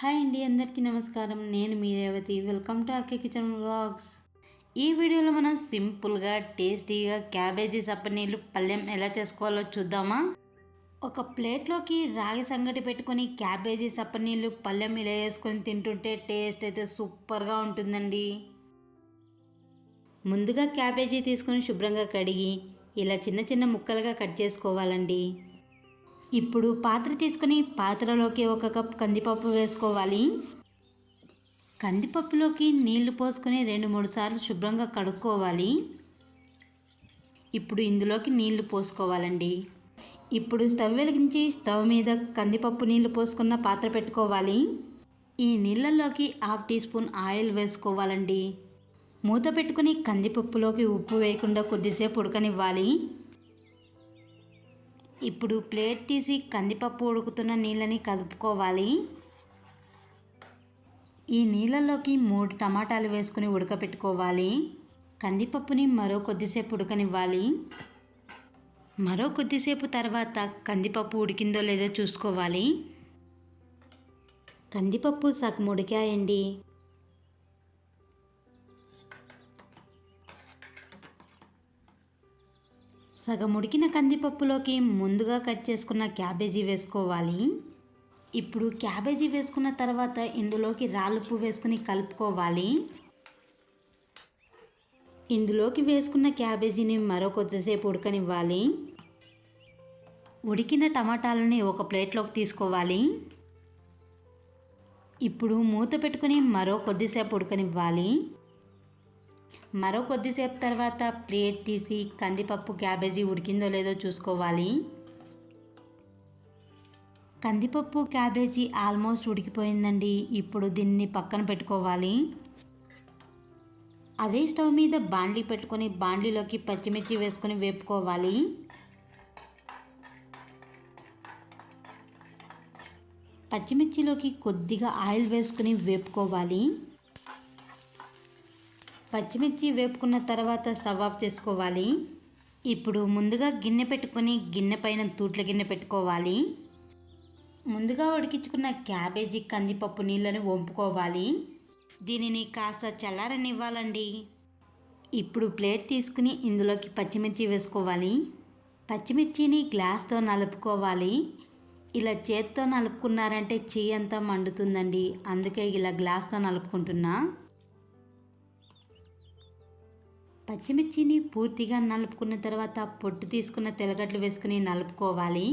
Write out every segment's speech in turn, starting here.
Hi అండి అందరికీ నమస్కారం. నేను మీ Revathi. Welcome to RK kitchen vlogs ఈ వీడియోలో మనం సింపుల్గా టేస్టీగా క్యాబేజీ సప్పనీళ్ళు పళ్ళెం ఎలా చేసుకోవాలో చూద్దామా? ఒక ప్లేట్లోకి రాగి సంగటి పెట్టుకొని క్యాబేజీ సప్పనీళ్ళు పళ్ళెం ఇలా వేసుకొని తింటుంటే టేస్ట్ అయితే సూపర్గా ఉంటుందండి. ముందుగా క్యాబేజీ తీసుకొని శుభ్రంగా కడిగి ఇలా చిన్న చిన్న ముక్కలుగా కట్ చేసుకోవాలండి. ఇప్పుడు పాత్ర తీసుకుని పాత్రలోకి ఒక కప్ కందిపప్పు వేసుకోవాలి. కందిపప్పులోకి నీళ్ళు పోసుకొని రెండు మూడు సార్లు శుభ్రంగా కడుక్కోవాలి. ఇప్పుడు ఇందులోకి నీళ్ళు పోసుకోవాలండి. ఇప్పుడు స్టవ్ వెలిగించి స్టవ్ మీద కందిపప్పు నీళ్ళు పోసుకున్న పాత్ర పెట్టుకోవాలి. ఈ నీళ్ళల్లోకి హాఫ్ టీ స్పూన్ ఆయిల్ వేసుకోవాలండి. మూత పెట్టుకుని కందిపప్పులోకి ఉప్పు వేయకుండా కొద్దిసేపు ఉడకనివ్వాలి. ఇప్పుడు ప్లేట్ తీసి కందిపప్పు ఉడుకుతున్న నీళ్ళని కలుపుకోవాలి. ఈ నీళ్ళలోకి మూడు టమాటాలు వేసుకుని ఉడకపెట్టుకోవాలి. కందిపప్పుని మరో కొద్దిసేపు ఉడకనివ్వాలి. మరో కొద్దిసేపు తర్వాత కందిపప్పు ఉడికిందో లేదో చూసుకోవాలి. కందిపప్పు సగం ఉడికాయండి. సగం ఉడికిన కందిపప్పులోకి ముందుగా కట్ చేసుకున్న క్యాబేజీ వేసుకోవాలి. ఇప్పుడు క్యాబేజీ వేసుకున్న తర్వాత ఇందులోకి రాళ్ళుప్పు వేసుకుని కలుపుకోవాలి. ఇందులోకి వేసుకున్న క్యాబేజీని మరో కొద్దిసేపు ఉడకనివ్వాలి. ఉడికిన టమాటాలని ఒక ప్లేట్లోకి తీసుకోవాలి. ఇప్పుడు మూత పెట్టుకుని మరో కొద్దిసేపు ఉడకనివ్వాలి. మరో కొద్దిసేపు తర్వాత ప్లేట్ తీసి కందిపప్పు క్యాబేజీ ఉడికిందో లేదో చూసుకోవాలి. కందిపప్పు క్యాబేజీ ఆల్మోస్ట్ ఉడికిపోయిందండి. ఇప్పుడు దీన్ని పక్కన పెట్టుకోవాలి. అదే స్టవ్ మీద బాండ్లీ పెట్టుకొని బాండ్లీలోకి పచ్చిమిర్చి వేసుకొని వేపుకోవాలి. పచ్చిమిర్చిలోకి కొద్దిగా ఆయిల్ వేసుకుని వేపుకోవాలి. పచ్చిమిర్చి వేపుకున్న తర్వాత స్టవ్ ఆఫ్ చేసుకోవాలి. ఇప్పుడు ముందుగా గిన్నె పెట్టుకొని గిన్నె పైన తూట్ల గిన్నె పెట్టుకోవాలి. ముందుగా ఉడికించుకున్న క్యాబేజీ కందిపప్పు నీళ్ళని వంపుకోవాలి. దీనిని కాస్త చల్లారనివ్వాలండి. ఇప్పుడు ప్లేట్ తీసుకుని ఇందులోకి పచ్చిమిర్చి వేసుకోవాలి. పచ్చిమిర్చిని గ్లాస్తో నలుపుకోవాలి. ఇలా చేత్తో నలుపుకున్నారంటే చెయ్యి అంతా మండుతుందండి. అందుకే ఇలా గ్లాస్తో నలుపుకుంటున్నా. పచ్చిమిర్చిని పూర్తిగా నలుపుకున్న తర్వాత పొట్టు తీసుకున్న తెల్లగడ్డలు వేసుకుని నలుపుకోవాలి.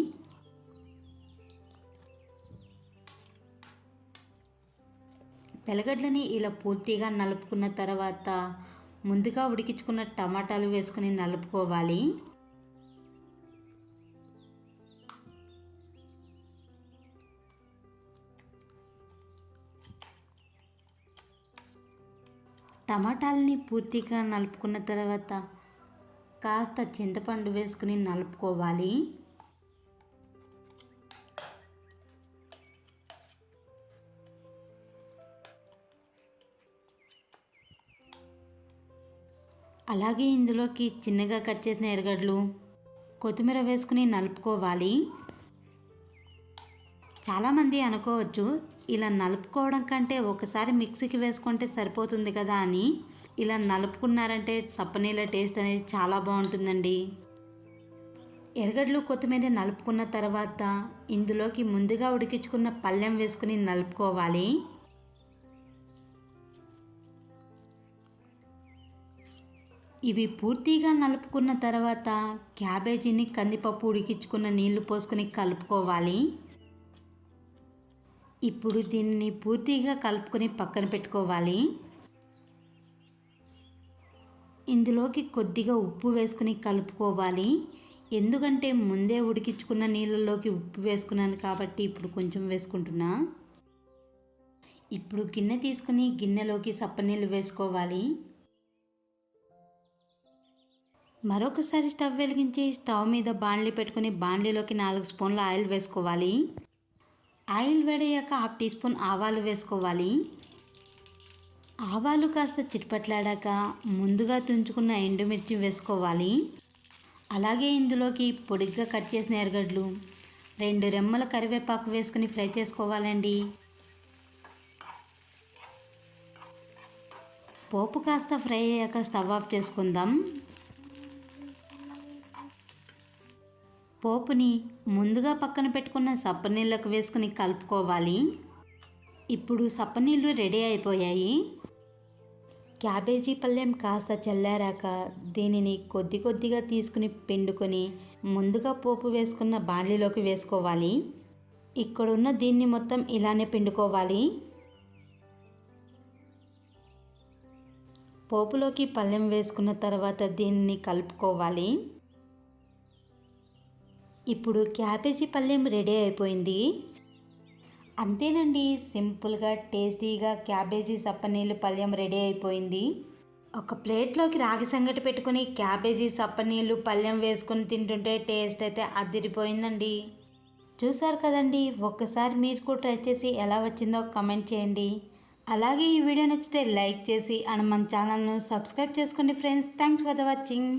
తెల్లగడ్డలని ఇలా పూర్తిగా నలుపుకున్న తర్వాత ముందుగా ఉడికించుకున్న టమాటాలు వేసుకుని నలుపుకోవాలి. టమాటాలని పూర్తిగా నలుపుకున్న తర్వాత కాస్త చింతపండు వేసుకుని నలుపుకోవాలి. అలాగే ఇందులోకి చిన్నగా కట్ చేసిన ఎరగడ్లు కొత్తిమీర వేసుకుని నలుపుకోవాలి. చాలామంది అనుకోవచ్చు ఇలా నలుపుకోవడం కంటే ఒకసారి మిక్సీకి వేసుకుంటే సరిపోతుంది కదా అని. ఇలా నలుపుకున్నారంటే సప్పనీళ్ళ టేస్ట్ అనేది చాలా బాగుంటుందండి. ఎరగడ్లు కొత్తిమీర నలుపుకున్న తర్వాత ఇందులోకి ముందుగా ఉడికించుకున్న పళ్ళెం వేసుకుని నలుపుకోవాలి. ఇవి పూర్తిగా నలుపుకున్న తర్వాత క్యాబేజీని కందిపప్పు ఉడికించుకున్న నీళ్ళు పోసుకుని కలుపుకోవాలి. ఇప్పుడు దీన్ని పూర్తిగా కలుపుకొని పక్కన పెట్టుకోవాలి. ఇందులోకి కొద్దిగా ఉప్పు వేసుకుని కలుపుకోవాలి. ఎందుకంటే ముందే ఉడికించుకున్న నీళ్ళలోకి ఉప్పు వేసుకున్నాను కాబట్టి ఇప్పుడు కొంచెం వేసుకుంటున్నా. ఇప్పుడు గిన్నె తీసుకుని గిన్నెలోకి సప్పనీళ్ళు వేసుకోవాలి. మరొకసారి స్టవ్ వెలిగించి స్టవ్ మీద బాండ్లీ పెట్టుకుని బాండ్లీలోకి నాలుగు స్పూన్ల ఆయిల్ వేసుకోవాలి. ఆయిల్ వేడయ్యాక హాఫ్ టీ స్పూన్ ఆవాలు వేసుకోవాలి. ఆవాలు కాస్త చిట్పట్లాడాక ముందుగా తుంచుకున్న ఎండుమిర్చి వేసుకోవాలి. అలాగే ఇందులోకి పొడిగ్గా కట్ చేసిన ఎరగడ్లు రెండు రెమ్మల కరివేపాకు వేసుకుని ఫ్రై చేసుకోవాలండి. పోపు కాస్త ఫ్రై అయ్యాక స్టవ్ ఆఫ్ చేసుకుందాం. పోపుని ముందుగా పక్కన పెట్టుకున్న సప్పనీళ్ళకు వేసుకుని కలుపుకోవాలి. ఇప్పుడు సప్పనీళ్ళు రెడీ అయిపోయాయి. క్యాబేజీ పళ్ళెం కాస్త చల్లారాక దీనిని కొద్ది కొద్దిగా తీసుకుని పిండుకొని ముందుగా పోపు వేసుకున్న బాండ్లీలోకి వేసుకోవాలి. ఇక్కడున్న దీన్ని మొత్తం ఇలానే పిండుకోవాలి. పోపులోకి పళ్ళెం వేసుకున్న తర్వాత దీన్ని కలుపుకోవాలి. ఇప్పుడు క్యాబేజీ పళ్ళెం రెడీ అయిపోయింది. అంతేనండి సింపుల్గా టేస్టీగా క్యాబేజీ సప్పనీళ్ళు పళ్ళెం రెడీ అయిపోయింది. ఒక ప్లేట్లోకి రాగి సంగటి పెట్టుకుని క్యాబేజీ సప్పనీళ్ళు పళ్ళెం వేసుకొని తింటుంటే టేస్ట్ అయితే అదిరిపోయిందండి. చూసారు కదండి ఒక్కసారి మీరు కూడా ట్రై చేసి ఎలా వచ్చిందో కమెంట్ చేయండి. అలాగే ఈ వీడియో నచ్చితే లైక్ చేసి అండ్ మన ఛానల్ను సబ్స్క్రైబ్ చేసుకోండి friends. Thanks for the watching.